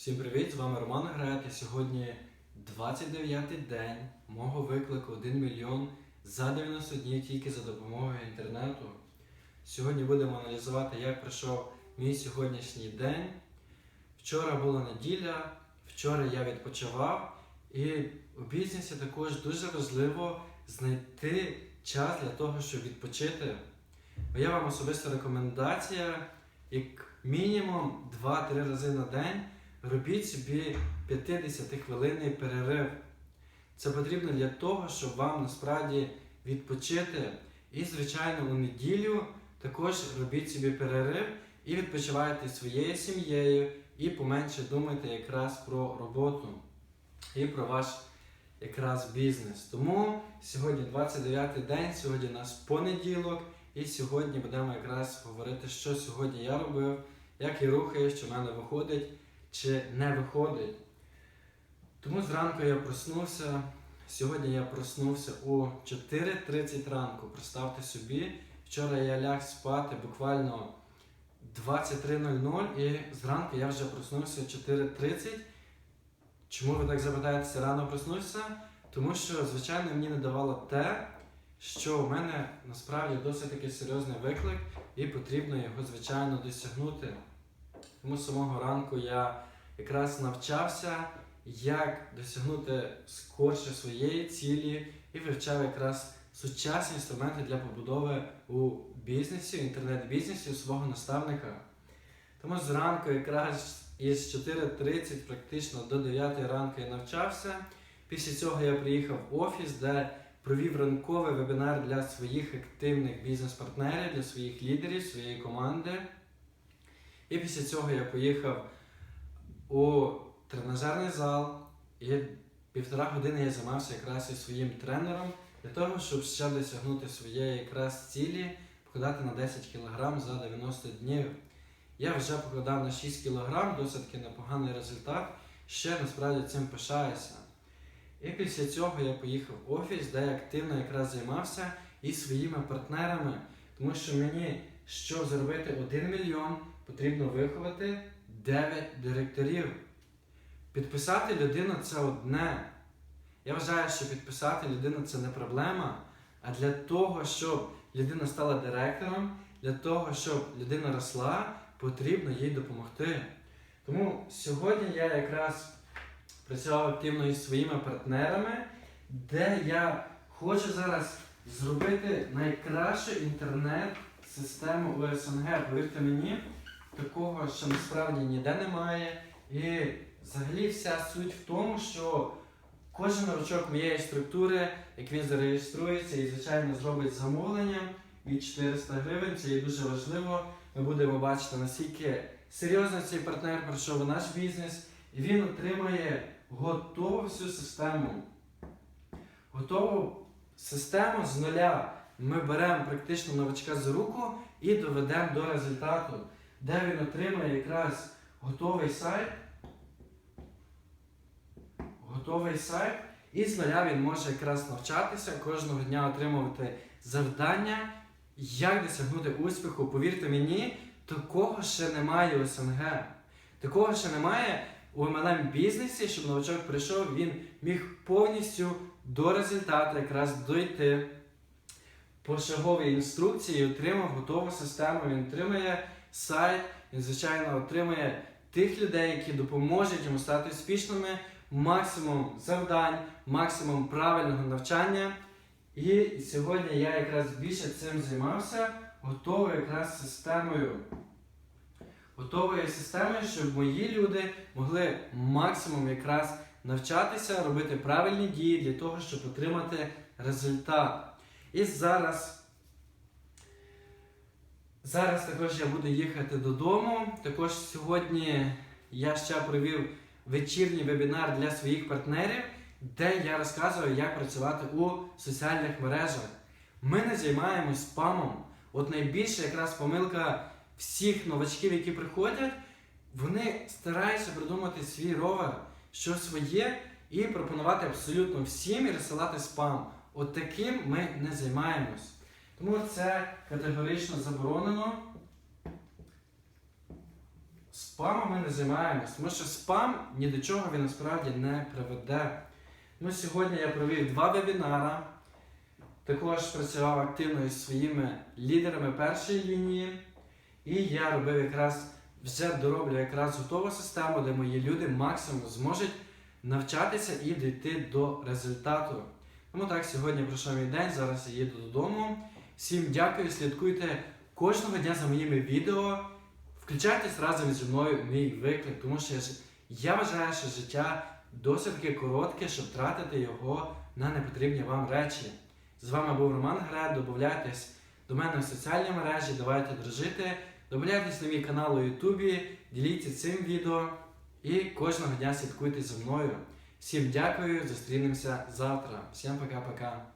Всім привіт! З вами Роман Грет. І сьогодні 29-й день мого виклику 1 мільйон за 90 днів тільки за допомогою інтернету. Сьогодні будемо аналізувати, як пройшов мій сьогоднішній день. Вчора була неділя, вчора я відпочивав, і у бізнесі також дуже важливо знайти час для того, щоб відпочити. Моя вам особиста рекомендація, як мінімум 2-3 рази на день робіть собі 50-хвилинний перерив. Це потрібно для того, щоб вам насправді відпочити. І, звичайно, у неділю також робіть собі перерив і відпочивайте своєю сім'єю, і поменше думайте якраз про роботу і про ваш якраз бізнес. Тому сьогодні 29-й день, сьогодні у нас понеділок, і сьогодні будемо якраз говорити, що сьогодні я робив, як я рухаю, що в мене виходить чи не виходить. Тому зранку я проснувся. Сьогодні я проснувся о 4.30 ранку. Представте собі, вчора я ляг спати буквально 23.00 і зранку я вже проснувся о 4.30. Чому ви так запитаєтеся, рано проснувся? Тому що, звичайно, мені не давало те, що в мене насправді досить таки серйозний виклик, і потрібно його, звичайно, досягнути. Тому з самого ранку я якраз навчався, як досягнути скорше своєї цілі і вивчав якраз сучасні інструменти для побудови у бізнесі, інтернет-бізнесі у свого наставника. Тому зранку якраз із 4.30 практично до 9 ранку я навчався. Після цього я приїхав в офіс, де провів ранковий вебінар для своїх активних бізнес-партнерів, для своїх лідерів, своєї команди. І після цього я поїхав у тренажерний зал і півтора години я займався якраз із своїм тренером для того, щоб ще досягнути своєї якраз цілі, покладати на 10 кг за 90 днів. Я вже покладав на 6 кг, досить таки непоганий результат. Ще насправді цим пишаюся. І після цього я поїхав в офіс, де я активно якраз займався із своїми партнерами, тому що мені, щоб заробити 1 мільйон, потрібно виховати 9 директорів. Підписати людину це одне. Я вважаю, що підписати людину це не проблема. А для того, щоб людина стала директором, для того, щоб людина росла, потрібно їй допомогти. Тому сьогодні я якраз працював активно із своїми партнерами, де я хочу зараз зробити найкращу інтернет-систему у СНГ. Повірте мені, такого, що насправді ніде немає. І взагалі вся суть в тому, що кожен новачок моєї структури, як він зареєструється і, звичайно, зробить замовлення від 400 гривень, це є дуже важливо. Ми будемо бачити, наскільки серйозно цей партнер пройшов у наш бізнес, і він отримає готову всю систему. Готову систему з нуля. Ми беремо практично новачка за руку і доведемо до результату, де він отримає якраз готовий сайт. Готовий сайт. І з нуля він може якраз навчатися, кожного дня отримувати завдання, як досягнути успіху. Повірте мені, такого ще немає у СНГ. Такого ще немає у MLM бізнесі, щоб новачок прийшов, він міг повністю до результату якраз дойти пошагові інструкції отримав готову систему. Він отримує сайт, він, звичайно, отримує тих людей, які допоможуть йому стати успішними, максимум завдань, максимум правильного навчання. І сьогодні я якраз більше цим займався, готовою якраз системою. Готовою системою, щоб мої люди могли максимум якраз навчатися, робити правильні дії для того, щоб отримати результат. І зараз, зараз також я буду їхати додому. Також сьогодні я ще провів вечірній вебінар для своїх партнерів, де я розказую, як працювати у соціальних мережах. Ми не займаємось спамом. От найбільша якраз помилка всіх новачків, які приходять, вони стараються придумати свій ровер, що своє, і пропонувати абсолютно всім і розсилати спам. От ми не займаємось. Тому це категорично заборонено. Спам спамом ми не займаємось, тому що спам ні до чого він насправді не приведе. Ну, сьогодні я провів два вебінара. Також працював активно із своїми лідерами першої лінії. І я робив якраз вже дороблю якраз готову систему, де мої люди максимум зможуть навчатися і дійти до результату. Тому так, сьогодні пройшов мій день, зараз я їду додому. Всім дякую, слідкуйте кожного дня за моїми відео. Включайтесь разом зі мною в мій виклик, тому що я, вважаю, що життя досить таки коротке, щоб тратити його на непотрібні вам речі. З вами був Роман Грет. Додавайтесь до мене в соціальні мережі, давайте дружити. Додавайтесь на мій канал у Ютубі, діліться цим відео і кожного дня слідкуйте за мною. Всім дякую, зустрінемося завтра. Всім пока-пока.